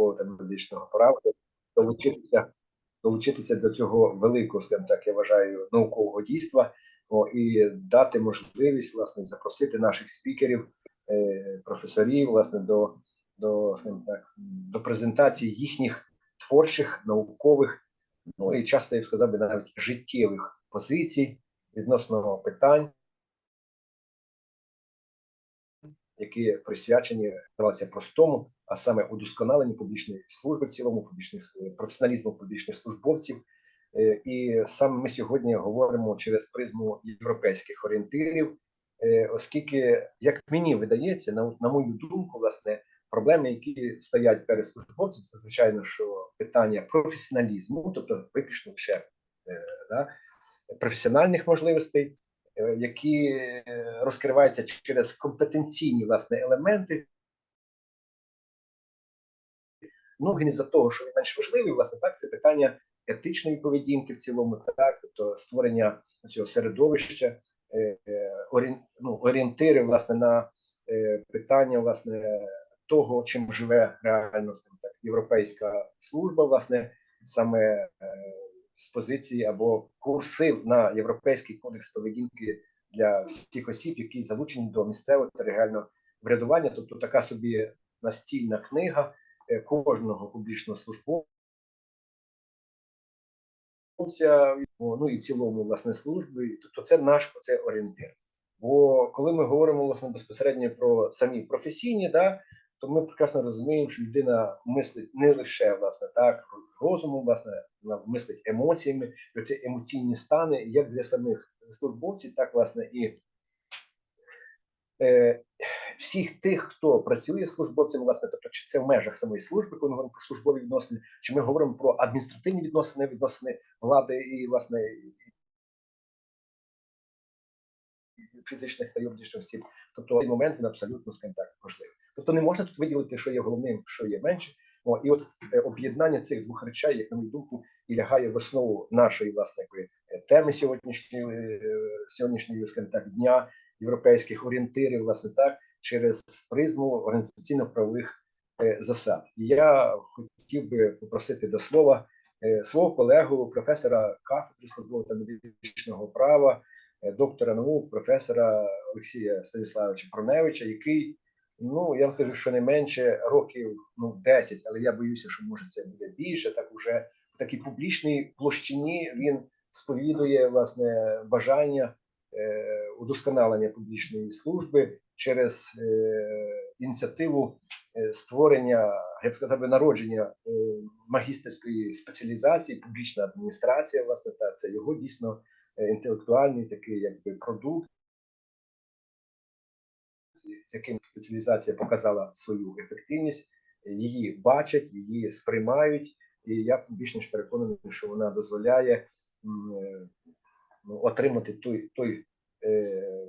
службового та медичного права, долучитися, долучитися до цього великого, скажімо так, я вважаю, наукового дійства о, і дати можливість власне запросити наших спікерів, е, професорів, власне, до, до, так, до презентації їхніх творчих, наукових, ну і часто я б сказав би навіть життєвих позицій відносно питань, які присвячені здавалося простому, а саме удосконаленню публічної служби цілому, публічних професіоналізму публічних службовців. Е, І саме ми сьогодні говоримо через призму європейських орієнтирів, е, оскільки, як мені видається, на, на мою думку, власне, проблеми, які стоять перед службовцем, це звичайно, що питання професіоналізму, тобто виключно ще е, да, професіональних можливостей, е, які е, розкриваються через компетенційні власне елементи. Ну, він із-за того, що він менш важливий, власне, так, це питання етичної поведінки в цілому, так, тобто створення цього середовища, е, е, орієн, ну, орієнтири, власне, на е, питання, власне, того, чим живе реально так, європейська служба, власне, саме е, з позиції або курсив на європейський кодекс поведінки для всіх осіб, які залучені до місцевого та регіонального врядування, тобто така собі настільна книга е, кожного публічного службовця, ну і в цілому власне служби, тобто це наш це орієнтир. Бо коли ми говоримо власне безпосередньо про самі професійні, да, то ми прекрасно розуміємо, що людина мислить не лише власне так розумом, власне, вона мислить емоціями, і ці емоційні стани, як для самих службовців, так власне і е, всіх тих, хто працює з службовцями, власне, тобто чи це в межах самої служби, коли ми говоримо про службові відносини, чи ми говоримо про адміністративні відносини, відносини влади і власне фізичних та юридичних осіб. Тобто цей момент він абсолютно скажімо так важливий. Тобто не можна тут виділити, що є головним, що є менше. О, і от е, об'єднання цих двох речей, як на мою думку, і лягає в основу нашої власне е, теми сьогоднішньої е, сьогоднішньої, скажімо так, дня європейських орієнтирів, власне так, через призму організаційно-правових е, засад. І я хотів би попросити до слова е, свого колегу, професора кафедри службового та медичного права, доктора наук, професора Олексія Станіславовича Проневича, який, ну я вам скажу, що не менше років ну 10, але я боюся, що може це буде більше. Так уже в такій публічній площині він сповідує власне бажання е, удосконалення публічної служби через е, ініціативу е, створення, я б сказав, би, народження е, магістерської спеціалізації, публічна адміністрація, власне, та це його дійсно інтелектуальний такий якби продукт, з яким спеціалізація показала свою ефективність, її бачать, її сприймають, і я більш ніж переконаний, що вона дозволяє е, ну, отримати той, той е,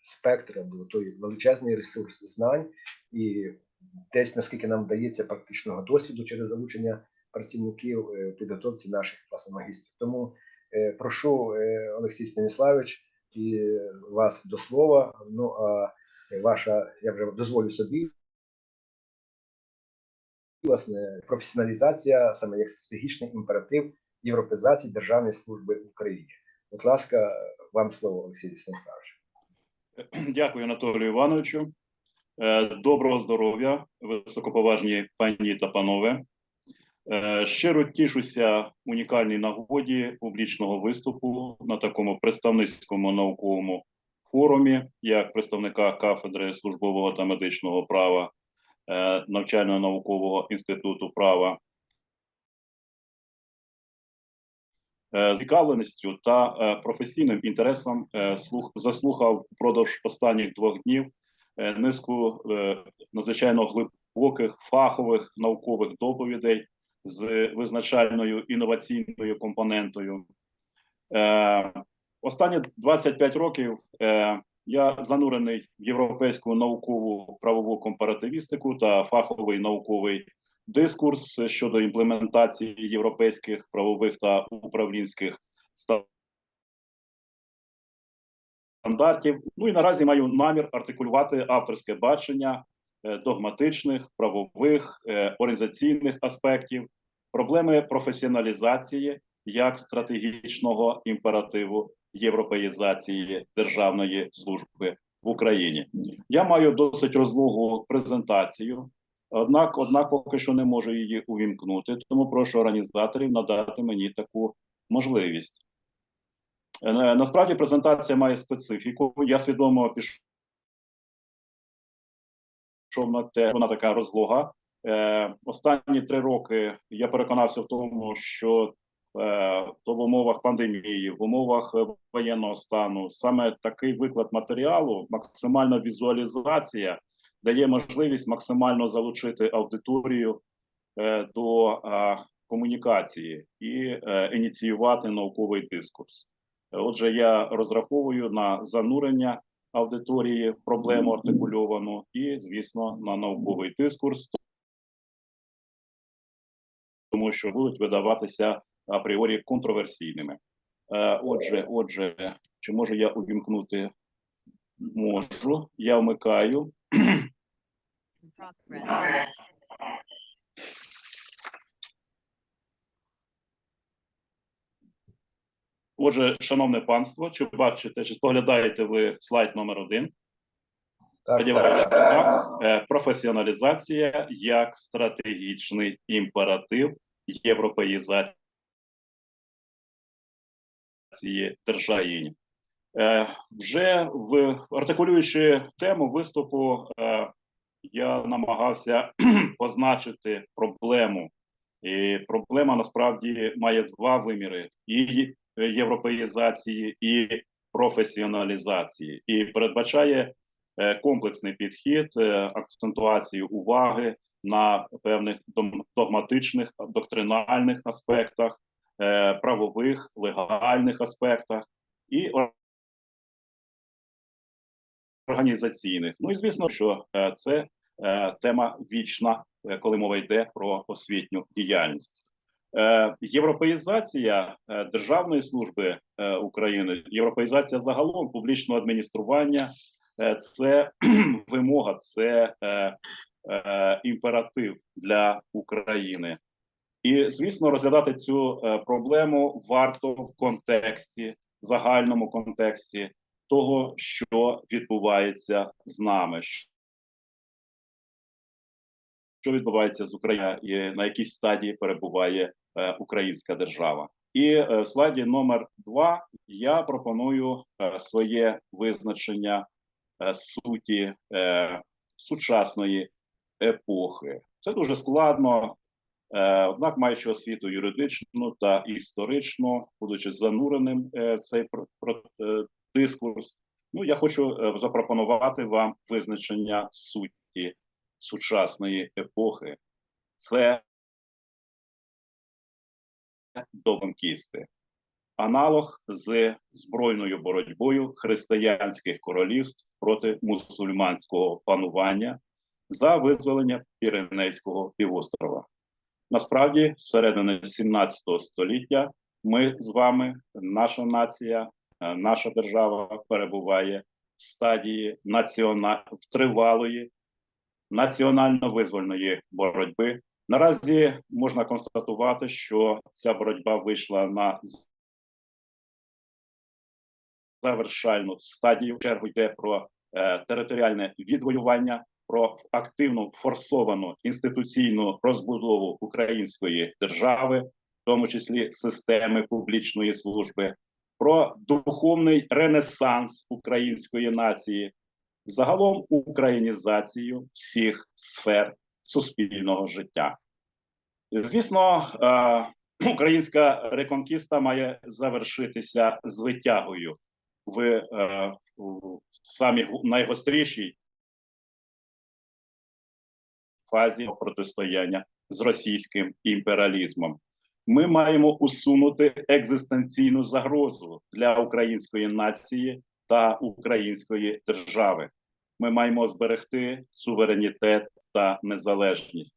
спектр або той величезний ресурс знань, і десь наскільки нам вдається практичного досвіду через залучення працівників е, підготовці наших власне магістрів. Тому е, прошу е, Олексій Станіславович і е, вас до слова. Ну а ваша, я вже дозволю собі. Власне, професіоналізація саме як стратегічний імператив європейзації Державної служби в Україні. Будь ласка, вам слово, Олексій Станіславович. Дякую, Анатолію Івановичу. Е, Доброго здоров'я, високоповажні пані та панове. Е, Щиро тішуся унікальній нагоді публічного виступу на такому представницькому науковому форумі, як представника кафедри службового та медичного права е, навчально-наукового інституту права. Е, Цікавленістю та професійним інтересом заслухав впродовж останніх двох днів низку надзвичайно глибоких фахових наукових доповідей з визначальною інноваційною компонентою. Е, Останні 25 років е, я занурений в європейську наукову правову компаративістику та фаховий науковий дискурс щодо імплементації європейських правових та управлінських стандартів. Ну і наразі маю намір артикулювати авторське бачення догматичних, правових, е, організаційних аспектів, проблеми професіоналізації як стратегічного імперативу європеїзації державної служби в Україні. Я маю досить розлогу презентацію, однак, однак поки що не можу її увімкнути, тому прошу організаторів надати мені таку можливість. Е, Насправді презентація має специфіку. Я свідомо пішов на те, вона така розлога. Е, останні три роки я переконався в тому, що е, то в умовах пандемії, в умовах воєнного стану, саме такий виклад матеріалу, максимальна візуалізація дає можливість максимально залучити аудиторію е, до е, комунікації і е, ініціювати науковий дискурс. Отже, я розраховую на занурення аудиторії проблему артикульовану і, звісно, на науковий дискурс, тому що будуть видаватися апріорі контроверсійними. Е, Отже, отже, чи можу я увімкнути? Можу. Я вмикаю. Отже, шановне панство, чи бачите, чи споглядаєте ви слайд номер один? Так, Сподіваюся, що так. Е, Професіоналізація як стратегічний імператив європеїзації держави. Е, Вже в артикулюючи тему виступу, е, я намагався позначити проблему. І проблема насправді має два виміри: і європеїзації, і професіоналізації, і передбачає е, комплексний підхід, е, акцентуацію уваги на певних догматичних, доктринальних аспектах, е, правових, легальних аспектах і організаційних. Ну і звісно, що е, це е, тема вічна, е, коли мова йде про освітню діяльність. Е, Європеїзація е, державної служби е, України, європеїзація загалом публічного адміністрування це вимога, це імператив для України. І звісно, розглядати цю проблему варто в контексті, загальному контексті того, що відбувається з нами, що відбувається з Україною, і на якій стадії перебуває е, українська держава. І е, в слайді номер два я пропоную е, своє визначення суті сучасної епохи. Це дуже складно, однак, маючи освіту юридичну та історичну, будучи зануреним в цей дискурс, ну я хочу запропонувати вам визначення суті сучасної епохи. Це довгонкісти. Аналог з збройною боротьбою християнських королівств проти мусульманського панування за визволення Піренейського півострова. Насправді, з середини 17 століття, ми з вами, наша нація, е, наша держава перебуває в стадії націона... тривалої національно-визвольної боротьби. Наразі можна констатувати, що ця боротьба вийшла на завершальну стадію. В чергу йде про е, територіальне відвоювання, про активну форсовану інституційну розбудову української держави, в тому числі системи публічної служби, про духовний ренесанс української нації, загалом українізацію всіх сфер суспільного життя. Звісно, е, українська реконкіста має завершитися з витягою в, е, в самій найгострішій фазі протистояння з російським імперіалізмом. Ми маємо усунути екзистенційну загрозу для української нації та української держави. Ми маємо зберегти суверенітет та незалежність.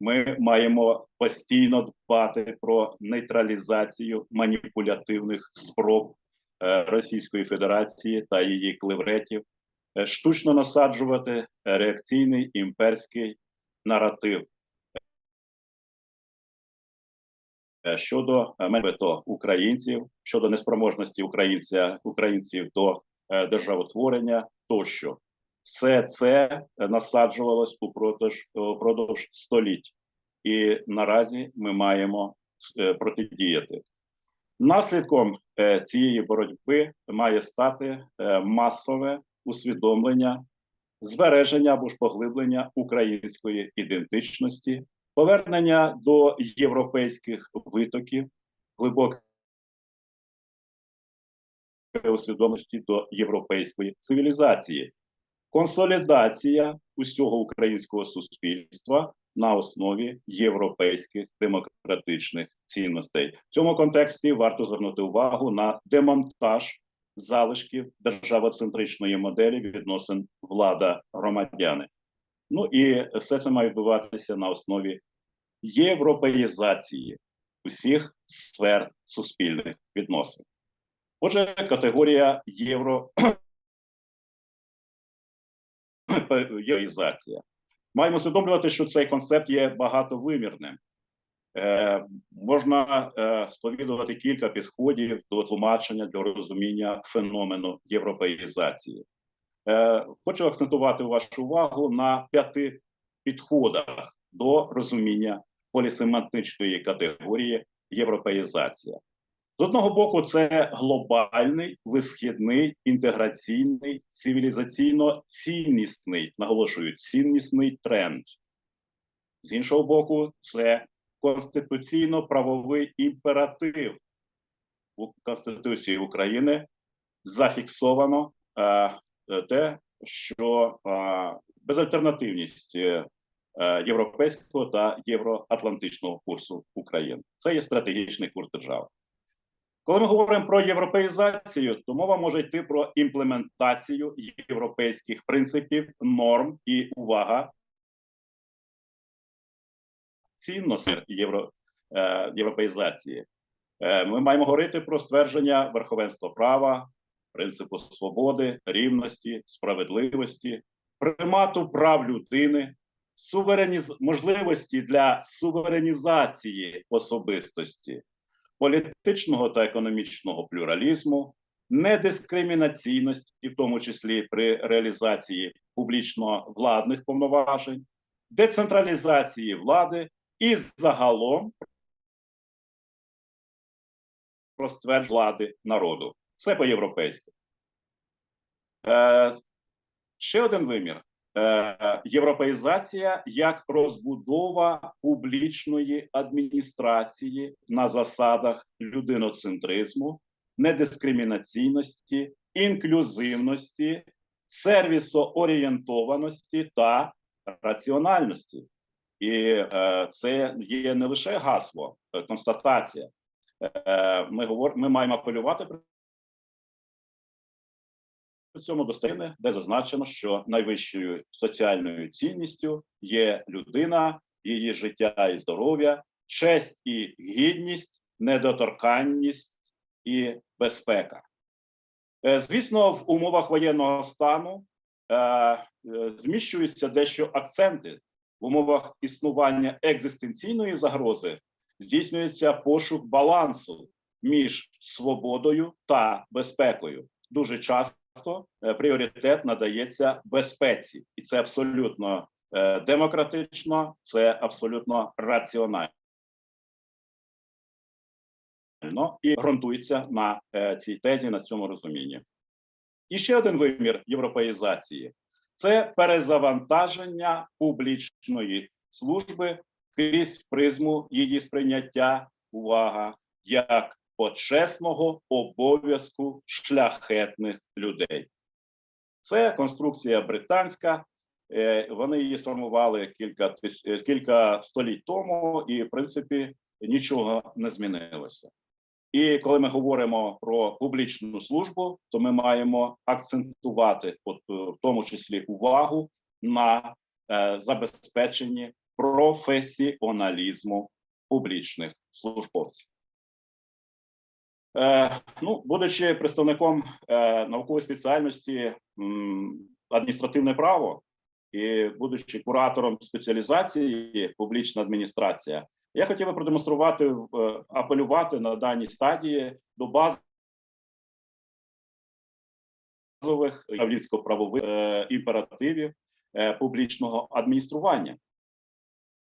Ми маємо постійно дбати про нейтралізацію маніпулятивних спроб е, Російської Федерації та її клевретів е, штучно насаджувати реакційний імперський наратив е, щодо мебето українців, щодо неспроможності українця, українців до державотворення тощо. Все це е, насаджувалось упродовж, упродовж століть, і наразі ми маємо е, протидіяти. Наслідком е, цієї боротьби має стати е, масове усвідомлення, збереження або ж поглиблення української ідентичності, повернення до європейських витоків, глибоке усвідомості до європейської цивілізації, консолідація усього українського суспільства на основі європейських демократичних цінностей. В цьому контексті варто звернути увагу на демонтаж залишків державоцентричної моделі відносин влада громадяни. Ну і все це має відбуватися на основі європеїзації усіх сфер суспільних відносин. Отже, категорія євро євроїзація. Маємо усвідомлювати, що цей концепт є багатовимірним. Е, можна е, сповідувати кілька підходів до тлумачення до розуміння феномену європеїзації. Е, хочу акцентувати вашу увагу на п'яти підходах до розуміння полісемантичної категорії європеїзація. З одного боку, це глобальний, висхідний, інтеграційний, цивілізаційно-ціннісний, наголошую, ціннісний тренд. З іншого боку, це конституційно-правовий імператив у Конституції України зафіксовано е, те, що е, безальтернативність е, європейського та євроатлантичного курсу України це є стратегічний курс держави. Коли ми говоримо про європеїзацію, то мова може йти про імплементацію європейських принципів, норм і увага цінності євро, е, європеїзації. Е, ми маємо говорити про ствердження верховенства права, принципу свободи, рівності, справедливості, примату прав людини, сувереніз... можливості для суверенізації особистості, політичного та економічного плюралізму, недискримінаційності, в тому числі при реалізації публічно владних повноважень, децентралізації влади і загалом про ствердження влади народу. Це по-європейськи. Е, ще один вимір. Е, європеїзація як розбудова публічної адміністрації на засадах людиноцентризму, недискримінаційності, інклюзивності, сервісоорієнтованості та раціональності. І е, це є не лише гасло, е, констатація. Е, ми говор, ми маємо апелювати при цьому до статті, де зазначено, що найвищою соціальною цінністю є людина, її життя і здоров'я, честь і гідність, недоторканність і безпека. Е, звісно, в умовах воєнного стану е, е, зміщуються дещо акценти в умовах існування екзистенційної загрози здійснюється пошук балансу між свободою та безпекою. Дуже часто е, пріоритет надається безпеці, і це абсолютно е, демократично, це абсолютно раціонально і ґрунтується на е, цій тезі, на цьому розумінні. І ще один вимір європеїзації це перезавантаження публічної служби крізь призму її сприйняття, увага, як почесного обов'язку шляхетних людей. Це конструкція британська. е, Вони її сформували кілька тис- е, кілька століть тому, і в принципі нічого не змінилося. І коли ми говоримо про публічну службу, то ми маємо акцентувати, от е, в тому числі увагу на е, забезпеченні професіоналізму публічних службовців. Е, ну, будучи представником е, наукової спеціальності, адміністративне право і будучи куратором спеціалізації публічна адміністрація, я хотів би продемонструвати е, апелювати на даній стадії до баз базових правових е, імперативів е, публічного адміністрування.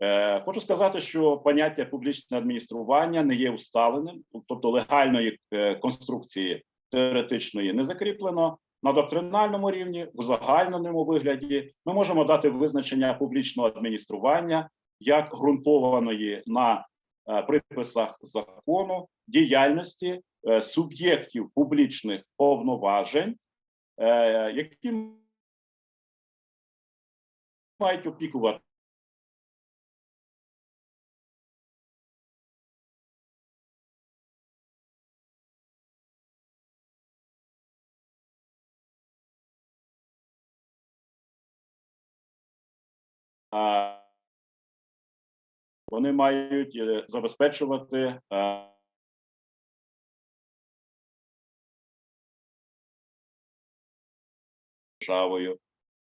Е, Хочу сказати, що поняття публічне адміністрування не є усталеним, тобто легальної е, конструкції теоретичної не закріплено. На доктринальному рівні, в загальному вигляді, ми можемо дати визначення публічного адміністрування як ґрунтованої на е, приписах закону діяльності суб'єктів публічних повноважень, які мають опікувати вони мають е, забезпечувати е, державою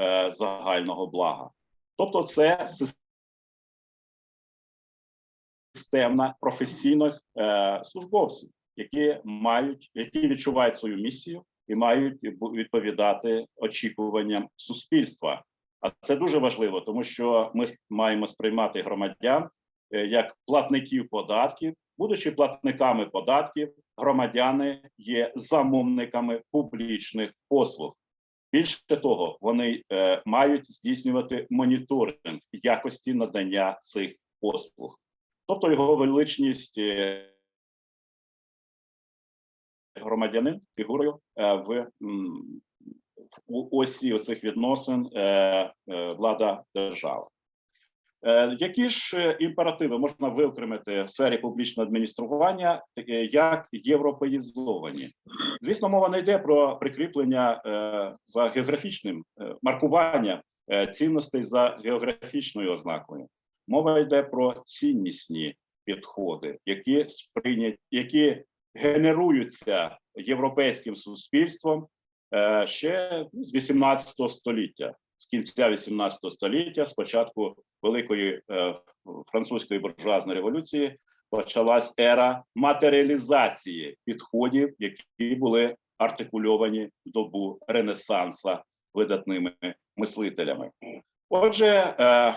е, загального блага. Тобто, це системна професійних службовців, які мають, які відчувають свою місію і мають відповідати очікуванням суспільства. А це дуже важливо, тому що ми маємо сприймати громадян е, як платників податків. Будучи платниками податків, громадяни є замовниками публічних послуг. Більше того, вони е, мають здійснювати моніторинг якості надання цих послуг, тобто його величність е, громадянин фігурою е, в у осі цих відносин е, е, влада держава. Е, Які ж імперативи можна виокремити в сфері публічного адміністрування, як європеїзовані? Звісно, мова не йде про прикріплення за географічним маркування цінностей за географічною ознакою. Мова йде про ціннісні підходи, які сприйняті, які генеруються європейським суспільством ще з 18 століття, з кінця 18 століття, з початку великої е, французької буржуазної революції, почалась ера матеріалізації підходів, які були артикульовані в добу Ренесанса видатними мислителями. Отже, е, е,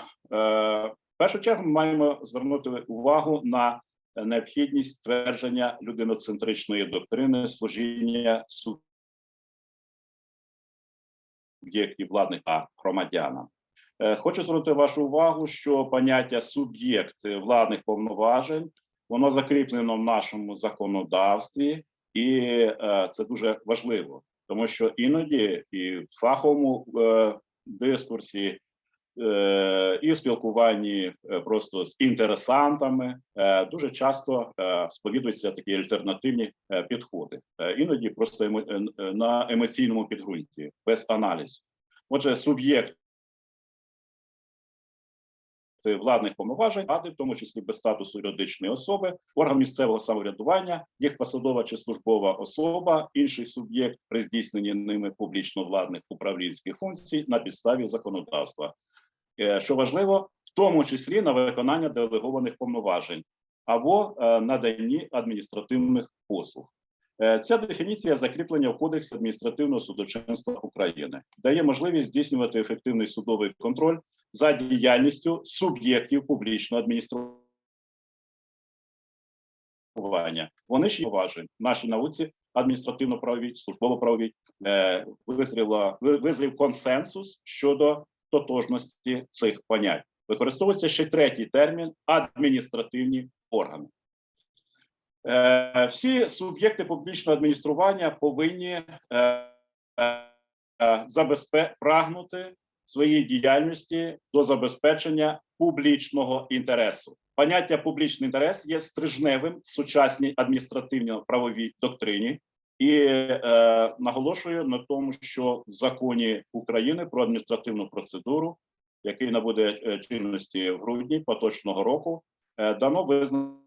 в першу чергу ми маємо звернути увагу на необхідність ствердження людиноцентричної доктрини служіння суб'єктів владних а громадянам. Е, Хочу звернути вашу увагу, що поняття суб'єкт владних повноважень воно закріплено в нашому законодавстві, і е, це дуже важливо, тому що іноді і в фаховому е, дискурсі, і в спілкуванні е, просто з інтересантами е, дуже часто е, сповідуються такі альтернативні е, підходи, е, іноді просто е, е, на емоційному підґрунті, без аналізу. Отже, суб'єкт владних повноважень, ради, в тому числі без статусу юридичної особи, орган місцевого самоврядування, їх посадова чи службова особа, інший суб'єкт при здійсненні ними публічно-владних управлінських функцій на підставі законодавства. Е, Що важливо, в тому числі на виконання делегованих повноважень або е, наданні адміністративних послуг. Е, Ця дефініція закріплення в Кодексі адміністративного судочинства України дає можливість здійснювати ефективний судовий контроль за діяльністю суб'єктів публічного адміністрування. Вони є поважень в нашій науці адміністративно-правовій, службово-правовій визрів консенсус щодо тотожності цих понять. Використовується ще третій термін адміністративні органи. Е, всі суб'єкти публічного адміністрування повинні е, е, забезпе... прагнути своїй діяльності до забезпечення публічного інтересу. Поняття публічний інтерес є стрижневим в сучасній адміністративно-правовій доктрині, і е, наголошую на тому, що в законі України про адміністративну процедуру, який набуде е, чинності в грудні поточного року, е, дано визначення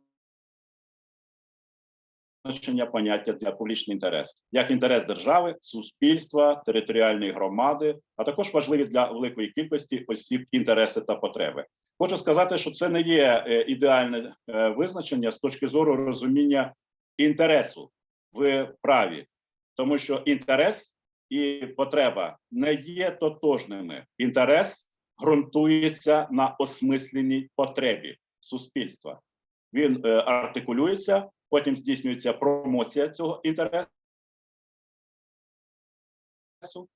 поняття для публічний інтерес, як інтерес держави, суспільства, територіальної громади, а також важливі для великої кількості осіб інтереси та потреби. Хочу сказати, що це не є е, ідеальне е, визначення з точки зору розуміння інтересу в праві, тому що інтерес і потреба не є тотожними. Інтерес ґрунтується на осмисленій потребі суспільства. Він е, артикулюється, потім здійснюється промоція цього інтересу.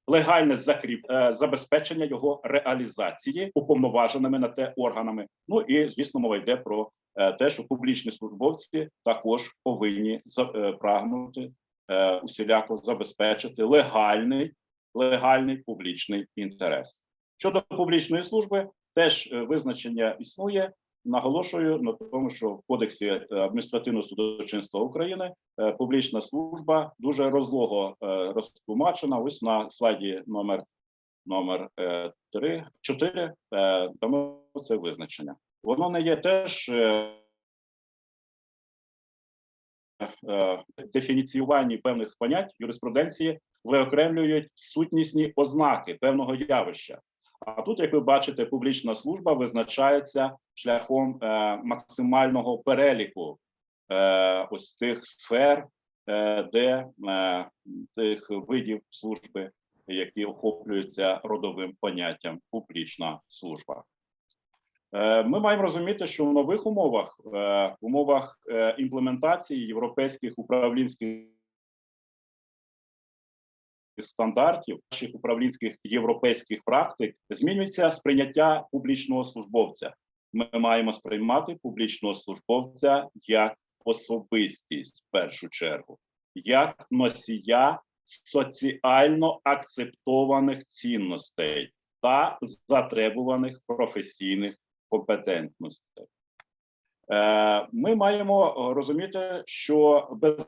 Легальне закріп е, забезпечення його реалізації уповноваженими на те органами. Ну і звісно, мова йде про те, що публічні службовці також повинні е, прагнути е, усіляко забезпечити легальний, легальний публічний інтерес. Щодо публічної служби, теж е, визначення існує. Наголошую на тому, що в кодексі е, адміністративного судочинства України е, публічна служба дуже розлого е, розтлумачена. Ось на слайді номер номер 3, 4 тому це визначення. Воно не є теж е, е, певних понять юриспруденції виокремлюють сутнісні ознаки певного явища. А тут, як ви бачите, публічна служба визначається шляхом е, максимального переліку е, ось тих сфер, де тих видів служби, які охоплюються родовим поняттям публічна служба. Е, Ми маємо розуміти, що в нових умовах, е, в умовах е, імплементації європейських управлінських стандартів, наших управлінських європейських практик змінюється сприйняття публічного службовця. Ми маємо сприймати публічного службовця як особистість в першу чергу, як носія соціально акцептованих цінностей та затребуваних професійних компетентностей. Е, Ми маємо розуміти, що без